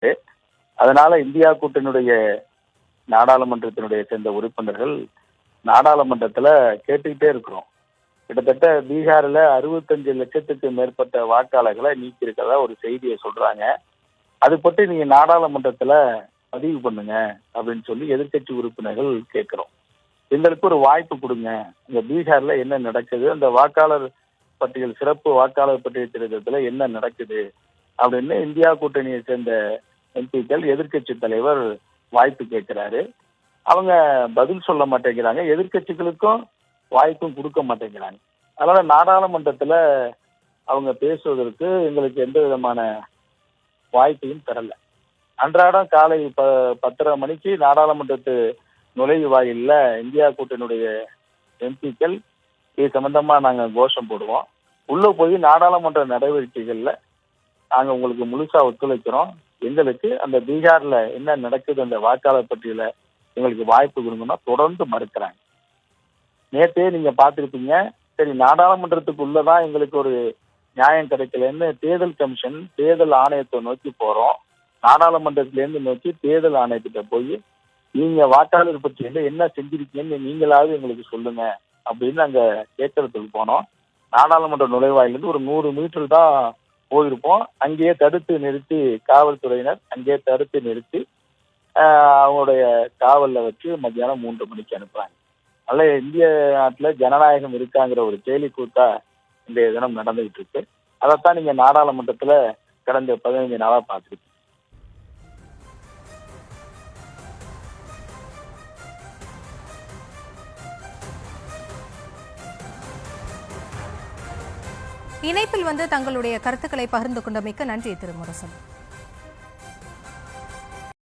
இருக்கு. அதனால இந்தியா கூட்டணியுடைய நாடாளுமன்றத்தினுடைய சேர்ந்த உறுப்பினர்கள் நாடாளுமன்றத்துல கேட்டுக்கிட்டே இருக்கிறோம். கிட்டத்தட்ட பீகார்ல அறுபத்தஞ்சு லட்சத்துக்கு மேற்பட்ட வாக்காளர்களை நீக்கி இருக்கிறதா ஒரு செய்தியை சொல்றாங்க. அது பற்றி நீங்க நாடாளுமன்றத்துல பதிவு பண்ணுங்க அப்படின்னு சொல்லி எதிர்க்கட்சி உறுப்பினர்கள் கேட்கிறோம். எங்களுக்கு ஒரு வாய்ப்பு கொடுங்க. இந்த பீகார்ல என்ன நடக்குது? அந்த வாக்காளர் பட்டியல் சிறப்பு வாக்காளர் பட்டியல் திருத்தத்துல என்ன நடக்குது? அப்படின்னு இந்தியா கூட்டணியை சேர்ந்த எம்பிக்கள் எதிர்க்கட்சி தலைவர் வாய்ப்பு கேட்கிறாரு. அவங்க பதில் சொல்ல மாட்டேங்கிறாங்க. எதிர்க்கட்சிகளுக்கும் வாய்ப்பும் கொடுக்க மாட்டேங்கிறாங்க. அதனால நாடாளுமன்றத்துல அவங்க பேசுவதற்கு எங்களுக்கு எந்த விதமான வாய்ப்பையும் தரல. அன்றாடம் காலை ப பத்தரை மணிக்கு நாடாளுமன்றத்து நுழைவு வாயில்ல இந்தியா கூட்டணியுடைய எம்பிக்கள் இது சம்பந்தமா நாங்க கோஷம் போடுவோம். உள்ள போய் நாடாளுமன்ற நடவடிக்கைகள்ல நாங்க உங்களுக்கு முழுசா ஒத்துழைக்கிறோம். எங்களுக்கு அந்த பீகார்ல என்ன நடக்குது அந்த வாக்காளர் பட்டியல எங்களுக்கு வாய்ப்பு கொடுங்கன்னா தொடர்ந்து மறுக்கிறாங்க. நேத்தே நீங்க பார்த்திருப்பீங்க சரி நாடாளுமன்றத்துக்குள்ளதான் எங்களுக்கு ஒரு நியாயம் கிடைக்கலன்னு தேர்தல் கமிஷன் தேர்தல் ஆணையத்தை நோக்கி போறோம். நாடாளுமன்றத்திலேருந்து நோக்கி தேர்தல் ஆணையத்திட்ட போய் நீங்க வாக்காளர் பட்டியல என்ன செஞ்சிருக்கீங்கன்னு நீங்களாவது எங்களுக்கு சொல்லுங்க அப்படின்னு அங்க கேட்கறதுக்கு போனோம். நாடாளுமன்ற நுழைவாயிலிருந்து ஒரு நூறு மீட்டர் தான் போயிருப்போம். அங்கேயே தடுத்து நிறுத்தி காவல்துறையினர் அங்கேயே தடுத்து நிறுத்தி அவங்களுடைய காவலில் வச்சு மத்தியானம் மூன்று மணிக்கு அனுப்புறாங்க. அதனால இந்திய நாட்டில் ஜனநாயகம் இருக்காங்கிற ஒரு கேலி கூத்தா இந்த தினம் நடந்துகிட்டு இருக்கு. அதைத்தான் நீங்க நாடாளுமன்றத்துல கடந்த பதினைஞ்சு நாளா பார்த்துருக்கீங்க. இணைப்பில் வந்து தங்களுடைய கருத்துக்களை பகிர்ந்து கொண்டமைக்கு நன்றி திரு முரசன்